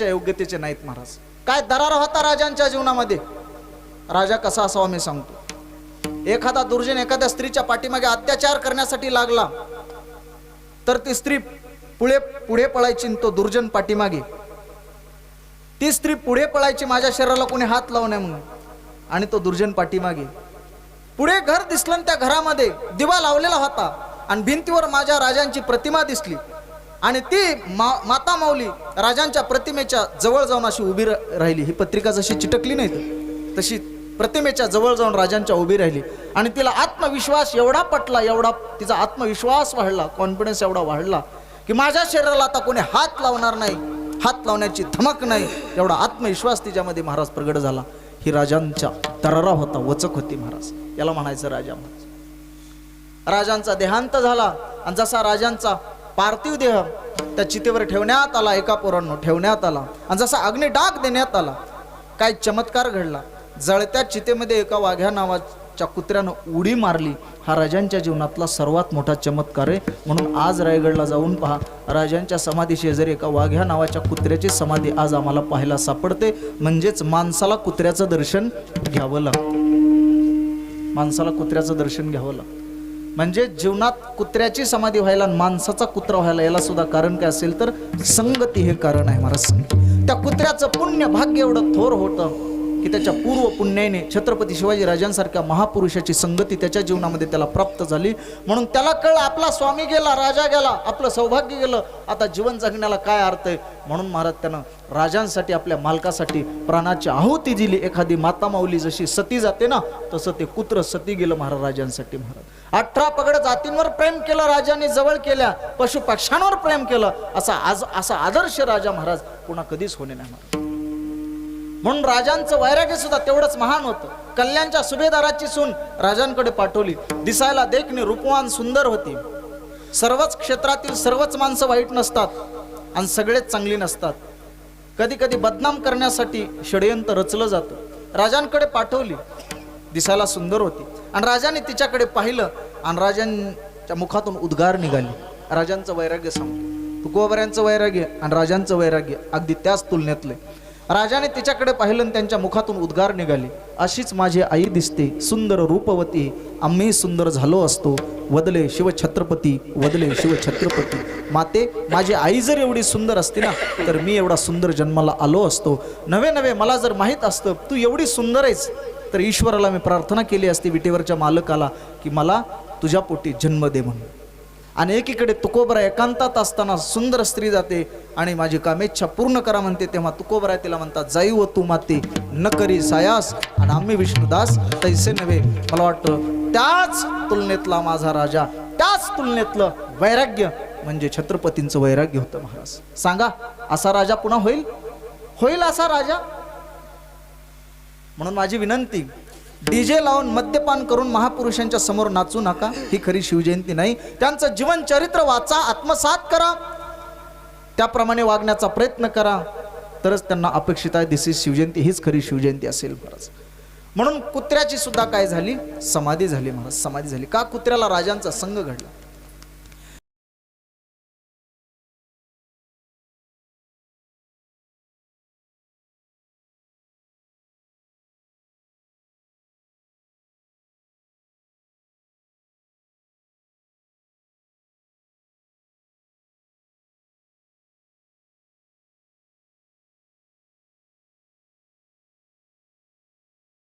तितक्या योग्यतेचे नाहीत महाराज. काय दरार होता राजांच्या जीवनामध्ये? राजा कसा असावा मी सांगतो. एखादा दुर्जन एखाद्या स्त्रीच्या पाठीमागे अत्याचार करण्यासाठी लागला तर ती स्त्री पुढे पुढे पळायची तो दुर्जन पाठीमागे. ती स्त्री पुढे पळायची माझ्या शरीराला कोणी हात लावू नये म्हणून आणि तो दुर्जन पाठीमागे. पुढे घर दिसलं त्या घरामध्ये दिवा लावलेला होता आणि भिंतीवर माझ्या राजांची प्रतिमा दिसली. आणि ती मा माता माऊली राजांच्या प्रतिमेच्या जवळ जाऊन अशी उभी राहिली. ही पत्रिका जशी चिटकली नाही तशी प्रतिमेच्या जवळ जाऊन राजांच्या उभी राहिली. आणि तिला आत्मविश्वास एवढा पटला एवढा तिचा आत्मविश्वास वाढला कॉन्फिडन्स एवढा वाढला की माझ्या शरीराला आता कोणी हात लावणार नाही हात लावण्याची धमक नाही एवढा आत्मविश्वास तिच्यामध्ये महाराज प्रगट झाला. ही राजांच्या दरारा होता वचक होती महाराज. याला म्हणायचं राजा महाराज. राजांचा देहांत झाला आणि जसा राजांचा पार्थिव देह त्या चितेवर ठेवण्यात आला एका पोरांनो ठेवण्यात आला. आणि जसा अग्निडाग देण्यात आला काय चमत्कार घडला. जळत्या चितेमध्ये एका वाघ्या नावाच्या कुत्र्यानं उडी मारली. हा राजांच्या जीवनातला सर्वात मोठा चमत्कार आहे. म्हणून आज रायगडला जाऊन पहा. राजांच्या समाधी शेजारी एका वाघ्या नावाच्या कुत्र्याची समाधी आज आम्हाला पाहायला सापडते. म्हणजेच माणसाला कुत्र्याचं दर्शन घ्यावं लागतं. माणसाला कुत्र्याचं दर्शन घ्यावं लागतं. म्हणजे जीवनात कुत्र्याची समाधी व्हायला माणसाचा कुत्रा व्हायला याला सुद्धा कारण काय असेल तर संगती हे कारण आहे महाराज. संगती त्या कुत्र्याचं पुण्य भाग्य एवढं थोर होतं. की त्याच्या पूर्व पुण्याने छत्रपती शिवाजी राजांसारख्या महापुरुषाची संगती त्याच्या जीवनामध्ये त्याला प्राप्त झाली. म्हणून त्याला कळ आपला स्वामी गेला राजा गेला आपलं सौभाग्य गेलं. आता जीवन जगण्याला काय अर्थ आहे? म्हणून महाराज त्यानं राजांसाठी आपल्या मालकासाठी प्राणाची आहुती दिली. एखादी माता माऊली जशी सती जाते ना तसं ते कुत्र सती गेलं महाराज राजांसाठी महाराज. अठरा पगड जातींवर प्रेम केलं राजाने जवळ केल्या पशु पक्ष्यांवर प्रेम केलं. असा आज असा आदर्श राजा महाराज पुन्हा कधीच होणे नाही महाराज. म्हणून राजांचं वैराग्य सुद्धा तेवढंच महान होतं. कल्याणच्या सुभेदाराची सून राजांकडे पाठवली. दिसायला देखणे रूपवान सुंदर होती. सर्वच क्षेत्रातील सर्वच माणसं वाईट नसतात आणि सगळेच चांगली नसतात. कधी कधी बदनाम करण्यासाठी षडयंत्र रचलं जातं. राजांकडे पाठवली. दिसायला सुंदर होती. आणि राजाने तिच्याकडे पाहिलं आणि राजांच्या मुखातून उद्गार निघाली. राजांचं वैराग्य सांगतो तुकोबऱ्यांचं वैराग्य आणि राजांचं वैराग्य अगदी त्याच तुलनेतले. राजाने तिच्याकडे पाहिलं त्यांच्या मुखातून उद्गार निघाले. अशीच माझी आई दिसते सुंदर रूपवती. आम्ही सुंदर झालो असतो. वदले शिवछत्रपती वदले शिवछत्रपती. माते माझी आई जर एवढी सुंदर असती ना तर मी एवढा सुंदर जन्माला आलो असतो. नवे नवे मला जर माहीत असतं तू एवढी सुंदर आहेस. तर ईश्वराला मी प्रार्थना केली असती विटेवरच्या मालकाला की मला तुझ्या पोटी जन्म दे म्हणून. आणि एकीकडे तुकोबरा एकांतात असताना सुंदर स्त्री जाते आणि माझी कामेच्छा पूर्ण करा म्हणते तेव्हा तुकोबरा तिला म्हणतात जाई व तू माते न करी सायास आणि आम्ही विष्णुदास. तैसे नव्हे मला वाटतं त्याच तुलनेतला माझा राजा त्याच तुलनेतलं वैराग्य म्हणजे छत्रपतींचं वैराग्य होतं महाराज. सांगा असा राजा पुन्हा होईल? होईल असा राजा? म्हणून माझी विनंती डीजे लावून मद्यपान करून महापुरुषांच्या समोर नाचू नका. ही खरी शिवजयंती नाही. त्यांचं जीवन चरित्र वाचा आत्मसात करा. त्याप्रमाणे वागण्याचा प्रयत्न करा. तरच त्यांना अपेक्षित आहे दिस इज शिवजयंती हीच खरी शिवजयंती असेल महाराज म्हणून कुत्र्याची सुद्धा काय झाली? समाधी झाली महाराज समाधी झाली. का कुत्र्याला राजांचा संघ घडला?